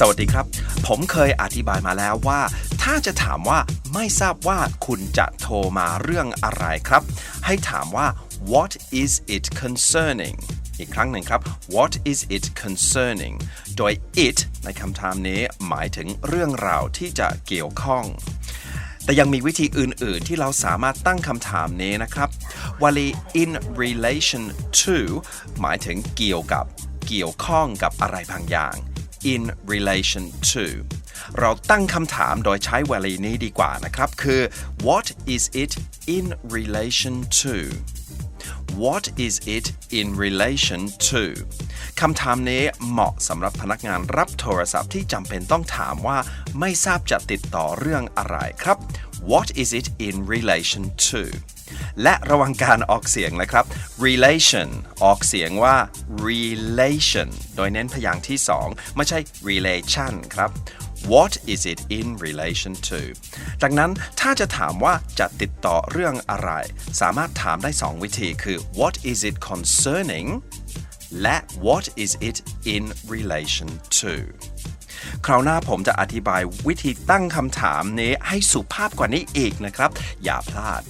สวัสดีครับ ผมเคยอธิบายมาแล้วว่า ถ้าจะถามว่าไม่ทราบว่าคุณจะโทรมาเรื่องอะไรครับ ให้ถามว่า what is it concerning อีกครั้งหนึ่งครับ what is it concerning โดย it ในคำถามนี้หมายถึงเรื่องราวที่จะเกี่ยวข้อง แต่ยังมีวิธีอื่น ๆ ที่เราสามารถตั้งคำถามนี้นะครับวลี in relation to หมายถึงเกี่ยวกับเกี่ยวข้องกับอะไรบางอย่าง in relation to เราตั้งคำถามโดยใช้วลีนี้ดีกว่านะครับ คือ what is it in relation to What is it in relation to คำถามนี้เหมาะสำหรับพนักงานรับโทรศัพท์ที่จำเป็นต้องถามว่าไม่ทราบจะติดต่อเรื่องอะไรครับ What is it in relation to และระวังการออกเสียงนะครับ relation ออกเสียงว่า relation โดยเน้นพยางค์ที่สองไม่ใช่ relation ครับ What is it in relation to ดังนั้นถ้าจะถามว่าจะติดต่อเรื่องอะไร สามารถถามได้2วิธีคือ What is it concerning และ What is it in relation to คราวหน้าผมจะอธิบายวิธีตั้งคำถามนี้ให้สุภาพกว่านี้อีกนะครับ อย่าพลาด